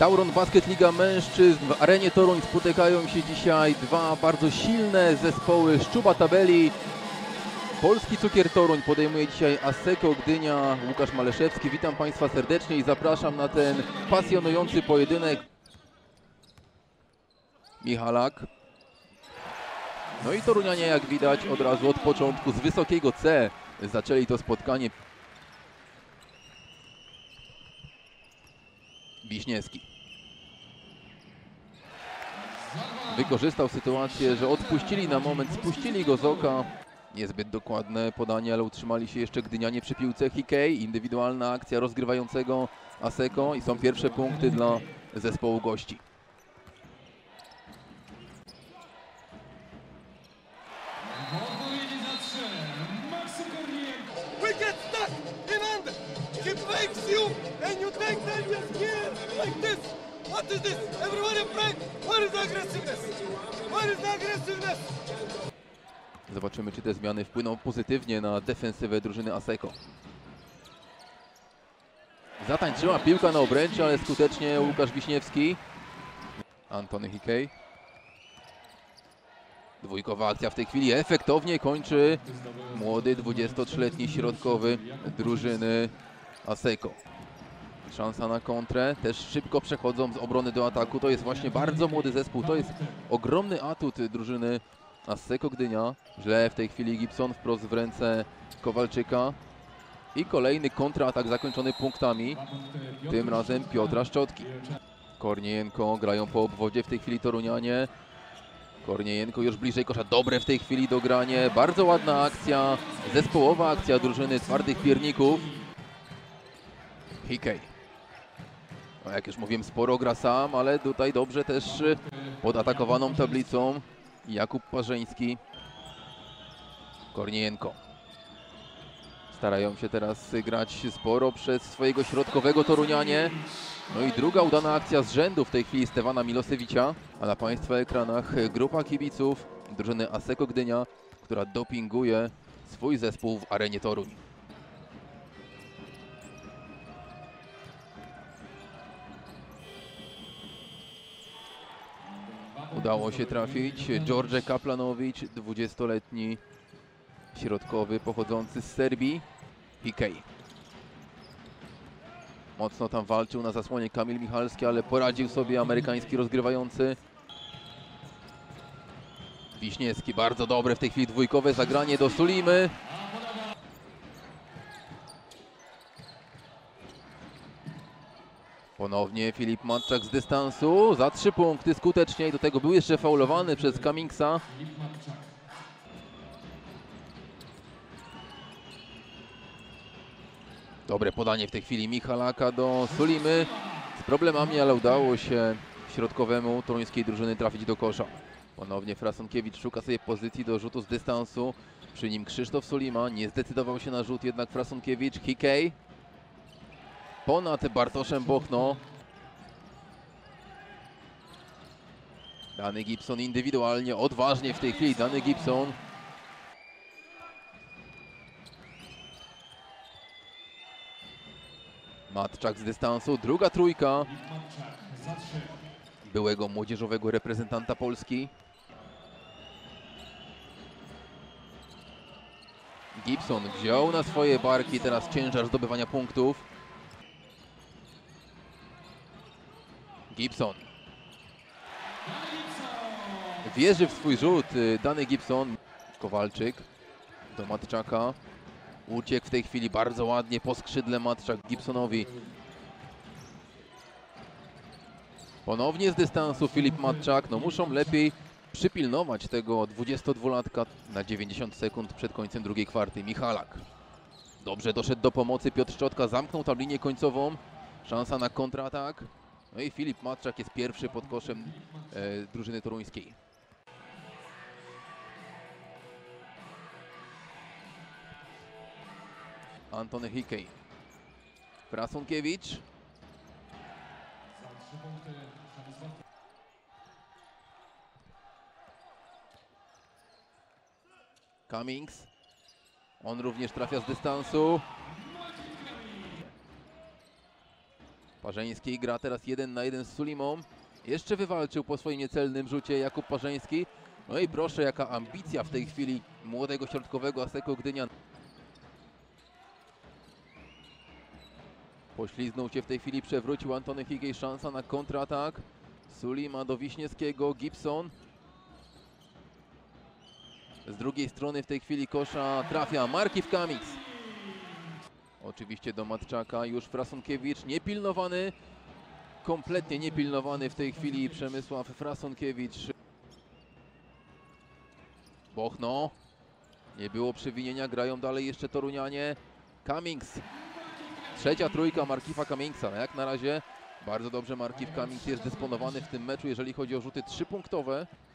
Tauron Basket Liga Mężczyzn. W arenie Toruń spotykają się dzisiaj dwa bardzo silne zespoły Szczuba tabeli. Polski Cukier Toruń podejmuje dzisiaj Aseko Gdynia, Łukasz Maleszewski. Witam Państwa serdecznie i zapraszam na ten pasjonujący pojedynek. Michalak. No i Torunianie jak widać od razu od początku z wysokiego C zaczęli to spotkanie. Wiśniewski. Wykorzystał sytuację, że odpuścili na moment, spuścili go z oka. Niezbyt dokładne podanie, ale utrzymali się jeszcze Gdynianie przy piłce. Hikej, indywidualna akcja rozgrywającego Aseko i są pierwsze punkty dla zespołu gości. Like this. What is this? Everybody afraid? Where is the aggressiveness? Where is the aggressiveness? Zobaczymy, czy te zmiany wpłyną pozytywnie na defensywę drużyny Aseko. Zatańczyła piłka na obręczy, ale skutecznie Łukasz Wiśniewski. Antony Hikej. Dwójkowa akcja w tej chwili efektownie kończy młody 23-letni środkowy drużyny Aseko. Szansa na kontrę, też szybko przechodzą z obrony do ataku. To jest właśnie bardzo młody zespół, to jest ogromny atut drużyny Asseco Gdynia. Źle w tej chwili Gibson wprost w ręce Kowalczyka. I kolejny kontratak zakończony punktami, tym razem Piotra Szczotki. Korniejenko grają po obwodzie w tej chwili Torunianie. Korniejenko już bliżej kosza, dobre w tej chwili dogranie. Bardzo ładna akcja, zespołowa akcja drużyny Twardych Pierników. Hikej. No jak już mówiłem, sporo gra sam, ale tutaj dobrze też y, pod atakowaną tablicą Jakub Parzeński. Korniejenko. Starają się teraz grać sporo przez swojego środkowego Torunianie. No i druga udana akcja z rzędu w tej chwili Stefana Milosewicza. A na Państwa ekranach grupa kibiców drużyny Aseko Gdynia, która dopinguje swój zespół w arenie Toruń. Udało się trafić. George Kaplanowicz, 20-letni środkowy pochodzący z Serbii. Pikej. Mocno tam walczył na zasłonie Kamil Michalski, ale poradził sobie amerykański rozgrywający. Wiśniewski bardzo dobre w tej chwili dwójkowe zagranie do Sulimy. Ponownie Filip Matczak z dystansu za trzy punkty skutecznie i do tego był jeszcze faulowany przez Cummingsa. Dobre podanie w tej chwili Michalaka do Sulimy z problemami, ale udało się środkowemu toruńskiej drużyny trafić do kosza. Ponownie Frasonkiewicz szuka sobie pozycji do rzutu z dystansu. Przy nim Krzysztof Sulima nie zdecydował się na rzut, jednak Frasonkiewicz, Hikej ponad Bartoszem Bochno. Dany Gibson indywidualnie, odważnie w tej chwili. Dany Gibson. Matczak z dystansu, druga trójka byłego młodzieżowego reprezentanta Polski. Gibson wziął na swoje barki teraz ciężar zdobywania punktów. Gibson. Wierzy w swój rzut y, dany Gibson. Kowalczyk do Matczaka. Uciekł w tej chwili bardzo ładnie po skrzydle Matczak Gibsonowi. Ponownie z dystansu Filip Matczak. No muszą lepiej przypilnować tego 22-latka na 90 sekund przed końcem drugiej kwarty. Michalak. Dobrze doszedł do pomocy. Piotr Szczotka zamknął tam linię końcową. Szansa na kontratak. No i Filip Matczak jest pierwszy pod koszem e, drużyny toruńskiej. Antony punkty. Przemysław Cummings. On również trafia z dystansu. Parzeński gra teraz jeden na jeden z Sulimą. Jeszcze wywalczył po swoim niecelnym rzucie Jakub Parzeński. No i proszę, jaka ambicja w tej chwili młodego środkowego Aseko Gdynia. Pośliznął się w tej chwili, przewrócił Antony Higej, szansa na kontratak. Sulima do Wiśniewskiego, Gibson. Z drugiej strony w tej chwili kosza trafia Markiw Kamiks. Oczywiście do Matczaka, już Frasunkiewicz, niepilnowany, kompletnie niepilnowany w tej chwili Przemysław Frasonkiewicz. Bochno, nie było przewinienia, grają dalej jeszcze Torunianie. Cummings, trzecia trójka Markifa Cummingsa, jak na razie bardzo dobrze Markif Cummings jest dysponowany w tym meczu, jeżeli chodzi o rzuty trzypunktowe. No,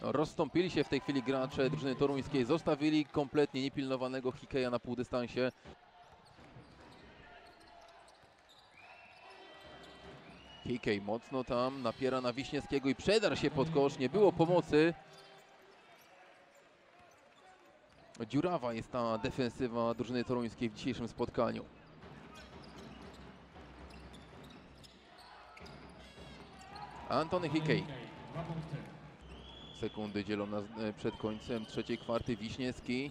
Rozstąpili się w tej chwili gracze drużyny toruńskiej, zostawili kompletnie niepilnowanego Hikeja na półdystansie. Hikej mocno tam, napiera na Wiśniewskiego i przedarł się pod kosz, nie było pomocy. Dziurawa jest ta defensywa drużyny toruńskiej w dzisiejszym spotkaniu. Antony Hikej. Sekundy dzielą nas e, przed końcem trzeciej kwarty. Wiśniewski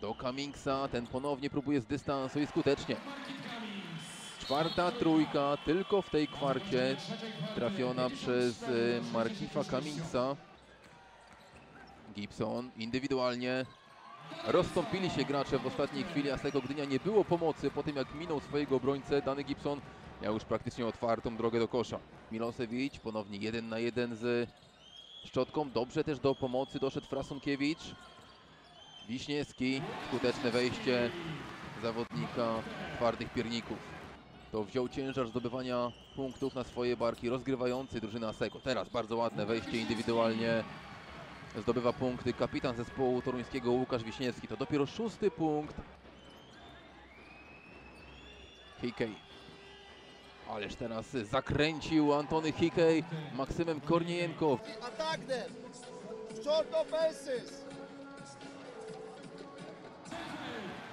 do Cummingsa. Ten ponownie próbuje z dystansu i skutecznie. Czwarta trójka tylko w tej kwarcie trafiona przez e, Markifa Cummingsa. Gibson indywidualnie. Rozstąpili się gracze w ostatniej chwili, a z tego Gdynia nie było pomocy po tym jak minął swojego obrońcę. Dany Gibson miał już praktycznie otwartą drogę do kosza. Milosewicz ponownie jeden na jeden z Szczotką dobrze też do pomocy doszedł Frasunkiewicz. Wiśniewski, skuteczne wejście zawodnika twardych pierników. To wziął ciężar zdobywania punktów na swoje barki, rozgrywający drużyna Seko. Teraz bardzo ładne wejście indywidualnie. Zdobywa punkty kapitan zespołu toruńskiego Łukasz Wiśniewski. To dopiero szósty punkt. Hikej. Ależ teraz zakręcił Antony Hikej Maksymem Korniejenko. Attack them! Short offenses!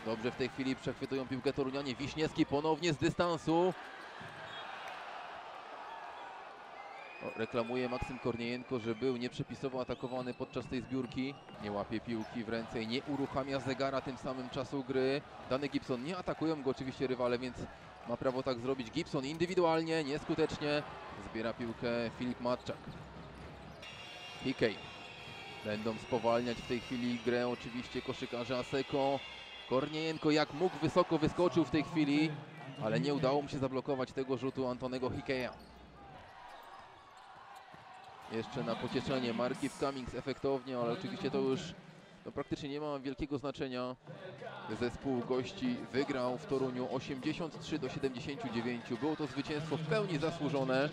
Dobrze w tej chwili przechwytują piłkę Torunianie. Wiśniewski ponownie z dystansu. O, reklamuje Maksym Korniejenko, że był nieprzepisowo atakowany podczas tej zbiórki. Nie łapie piłki w ręce i nie uruchamia zegara tym samym czasu gry. Dany Gibson nie atakują go oczywiście rywale, więc ma prawo tak zrobić. Gibson indywidualnie, nieskutecznie. Zbiera piłkę Filip Matczak. Hikej. Będą spowalniać w tej chwili grę oczywiście koszykarze Aseko. Korniejenko jak mógł wysoko wyskoczył w tej chwili, ale nie udało mu się zablokować tego rzutu Antonego Hikeja. Jeszcze na pocieszenie Markiv Cummings efektownie, ale oczywiście to już no, praktycznie nie ma wielkiego znaczenia. Zespół gości wygrał w Toruniu 83 do 79. Było to zwycięstwo w pełni zasłużone.